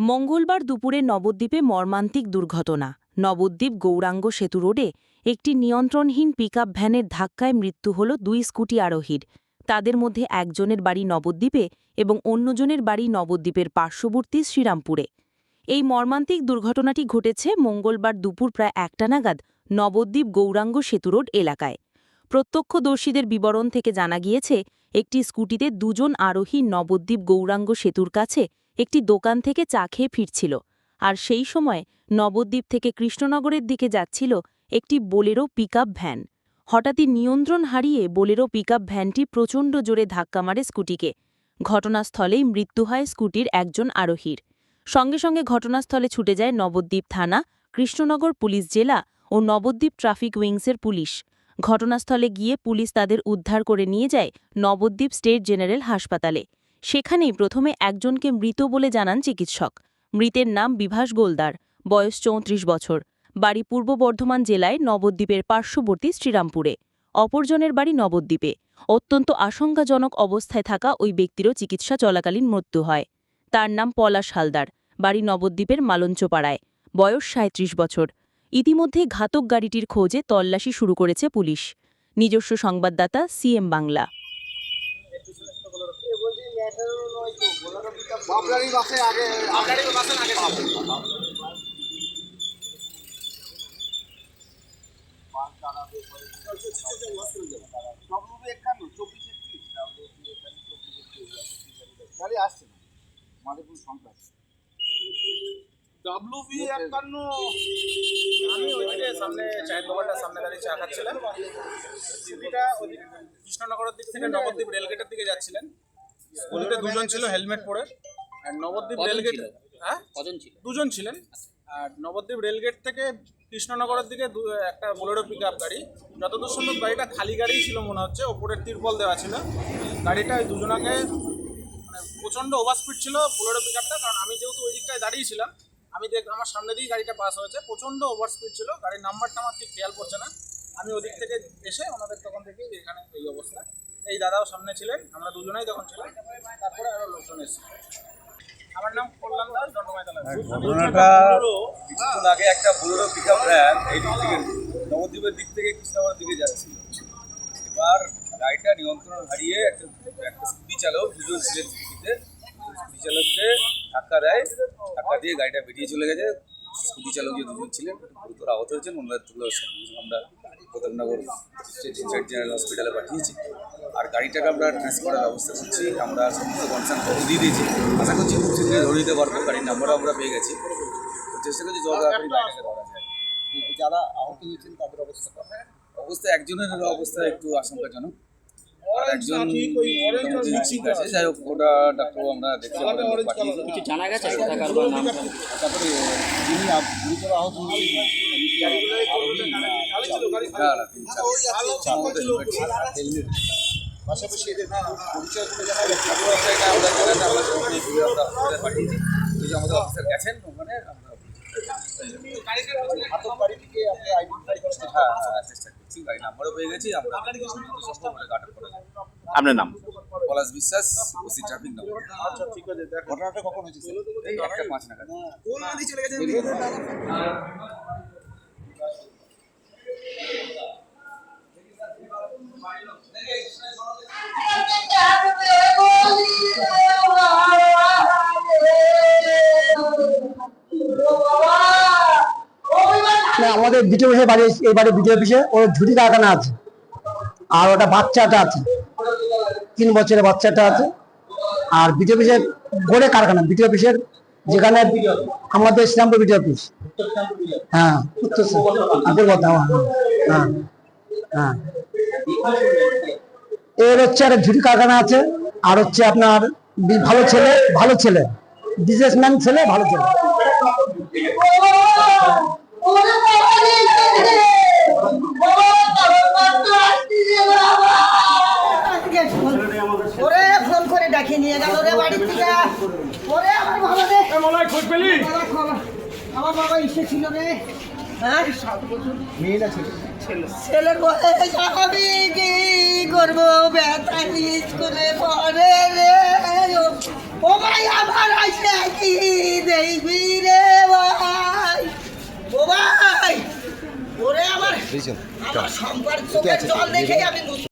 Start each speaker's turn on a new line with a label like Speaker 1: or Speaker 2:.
Speaker 1: মঙ্গলবার দুপুরে নবদ্বীপে মর্মান্তিক দুর্ঘটনা। নবদ্বীপ গৌরাঙ্গ সেতু রোডে একটি নিয়ন্ত্রণহীন পিকআপ ভ্যানের ধাক্কায় মৃত্যু হল দুই স্কুটি আরোহীর। তাদের মধ্যে একজনের বাড়ি নবদ্বীপে এবং অন্যজনের বাড়ি নবদ্বীপের পার্শ্ববর্তী শ্রীরামপুরে। এই মর্মান্তিক দুর্ঘটনাটি ঘটেছে মঙ্গলবার দুপুর প্রায় একটা নাগাদ নবদ্বীপ গৌরাঙ্গ সেতু রোড এলাকায়। প্রত্যক্ষদর্শীদের বিবরণ থেকে জানা গিয়েছে, একটি স্কুটিতে দুজন আরোহী নবদ্বীপ গৌরাঙ্গ সেতুর কাছে একটি দোকান থেকে চা খেয়ে ফিরছিল, আর সেই সময় নবদ্বীপ থেকে কৃষ্ণনগরের দিকে যাচ্ছিল একটি বোলেরো পিকআপ ভ্যান। হঠাৎই নিয়ন্ত্রণ হারিয়ে বোলেরো পিকআপ ভ্যানটি প্রচণ্ড জোরে ধাক্কা মারে স্কুটিকে। ঘটনাস্থলেই মৃত্যু হয় স্কুটির একজন আরোহীর। সঙ্গে সঙ্গে ঘটনাস্থলে ছুটে যায় নবদ্বীপ থানা, কৃষ্ণনগর পুলিশ জেলা ও নবদ্বীপ ট্রাফিক উইংসের পুলিশ। ঘটনাস্থলে গিয়ে পুলিশ তাদের উদ্ধার করে নিয়ে যায় নবদ্বীপ স্টেট জেনারেল হাসপাতালে। সেখানেই প্রথমে একজনকে মৃত বলে জানান চিকিৎসক। মৃতের নাম বিভাস গোলদার, বয়স চৌত্রিশ বছর। বাড়ি পূর্ব বর্ধমান জেলায় নবদ্বীপের পার্শ্ববর্তী শ্রীরামপুরে। অপরজনের বাড়ি নবদ্বীপে। অত্যন্ত আশঙ্কাজনক অবস্থায় থাকা ওই ব্যক্তিরও চিকিৎসা চলাকালীন মৃত্যু হয়। তার নাম পলাশ হালদার, বাড়ি নবদ্বীপের মালঞ্চপাড়ায়। বয়স সাঁত্রিশ বছর। ইতিমধ্যে ঘাতক গাড়িটির খোঁজে তল্লাশি শুরু করেছে পুলিশ। নিজস্ব সংবাদদাতা, সিএম বাংলা।
Speaker 2: আপনারই বাসে আগে আপনারই বাসে আগে গাড়ি আসছে না। সংখ্যা
Speaker 3: ডাব্লিউবি একান্ন। আমি সামনে চায়ের দোকানটার সামনে দাঁড়িয়ে চা খাচ্ছিলাম। কৃষ্ণনগরের দিক থেকে নবদ্বীপ রেলগেটের দিকে যাচ্ছিলেন। স্কুটিতে দুজন ছিল হেলমেট পরে। আর নবদ্বীপ রেলগেট হ্যাঁ?
Speaker 4: কজন ছিল?
Speaker 3: দুজন ছিলেন। আর নবদ্বীপ রেলগেট থেকে কৃষ্ণনগরের দিকে একটা বোলেরো পিক আপ গাড়ি। যতদূর সম্ভব গাড়িটা খালি গাড়িই ছিল মনে হচ্ছে ওপরের তিরপল দেওয়া ছিল। গাড়িটা ওই দুজনাকে মানে প্রচণ্ড ওভার স্পিড ছিল বোলেরো পিক আপটা কারণ আমি যেহেতু ওই দিকটায় দাঁড়িয়েছিলাম আমি দেখ আমার সামনে দিয়েই গাড়িটা পাস হয়েছে। প্রচণ্ড ওভার স্পিড ছিল গাড়ির নাম্বারটা আমার ঠিক খেয়াল পড়ছে না। আমি ওদিক থেকে এসে ওনাদের তখন থেকে এখানে এই অবস্থা। এই দাদাও সামনে ছিলেন আমরা দুজনেই তখন ছিলাম। তারপরে আরও লোকজন এসেছে।
Speaker 5: ঘটনাটা কিছুক্ষণ আগে একটা বোলেরো পিক আপ ভ্যান এই দিক থেকে নবদ্বীপের দিক থেকে কৃষ্ণনগরের দিকে যাচ্ছিল। এবার গাড়িটা নিয়ন্ত্রণ হারিয়ে একটা একটা স্কুটি চালক দুজন ছিলেন স্কুটিতে স্কুটি চালককে ধাক্কা দেয় ধাক্কা দিয়ে গাড়িটা বেরিয়ে চলে গেছে। স্কুটি চালক যে দুজন ছিলেন গুরুতর আহত হয়েছেন। ওনাদের তুলে আমরা প্রতাপনগর স্টেট জেনারেল হসপিটালে পাঠিয়েছি। আর গাড়িটাকে আমরা ট্রেস করার ব্যবস্থা করছি। আমরা সমস্ত কনসার্ন খবর দিয়ে দিয়েছি। আশা করছি খুব শীঘ্রই ধরে দিতে পারব গাড়ির নাম্বারও আমরা পেয়ে গেছি। তো চেষ্টা করছি ধরা যায়।
Speaker 2: যারা আহত হয়েছেন তাদের অবস্থা
Speaker 5: অবস্থা একজনের অবস্থা একটু আশঙ্কাজনক। যাই হোক ওটা ডাক্তারবাবু আমরা দেখতে।
Speaker 4: কিছু জানা গেছে?
Speaker 2: তারপরে যিনি গুরুতর আহত। পাশাপাশি এদের পরিচয় করে
Speaker 5: ঘুরে পাঠিয়েছি। ওই আমাদের অফিসার গেছেন ওখানে আমরা
Speaker 2: আতঙ্ক বাড়িটিকে আপনি আইডেন্টিফাই করার চেষ্টা
Speaker 5: হ্যাঁ আছে নাম্বারও পেয়ে গেছি আমরা সব করে আটক করা যায়
Speaker 4: আপনার নাম?
Speaker 5: পলাশ বিশ্বাস ওসি ট্রাফিক নাম্বার
Speaker 3: আচ্ছা ঠিক আছে দেখ।
Speaker 2: ঘটনাটা কখন হয়েছে
Speaker 5: একটা পাঁচ নাগাদ।
Speaker 6: না, আমাদের দ্বিতীয় অফিসে বাড়ি, এই বাড়ি দ্বিতীয় অফিসে ওর ঝুড়ি কারখানা আছে। আর ওটা বাচ্চাটা আছে। তিন বছরের বাচ্চাটা আছে। আর বিডিও অফিসের গোড়ে কারখানা বিডিও অফিসের যেখানে আমাদের শ্রীরামপুর বিডিও অফিস হ্যাঁ উত্তর আগে বর্ধমান হ্যাঁ হ্যাঁ এর হচ্ছে একটা ঝুড়ি কারখানা আছে। আর হচ্ছে আপনার ভালো ছেলে ভালো ছেলে। বিজনেসম্যান ছেলে, ভালো ছেলে।
Speaker 7: ওরে ফোন করে ডাকে নিয়ে গেল রে বাড়ি থেকে। ওরে আমার বাবা রে।
Speaker 3: মলাই খোঁজ পেলি?
Speaker 7: বাবা খবর। আমার বাবা ইসে ছিল রে। হ্যাঁ?
Speaker 2: মেয়ে না ছেলে।
Speaker 7: ছেলের আমি কি করব? ব্যথা স্কুলে পড়ে রে। ও ভাই আমার কি দেখবি রে? ও ভাই! ওরে আমার আমার সম্পর্ক জল দেখে আমি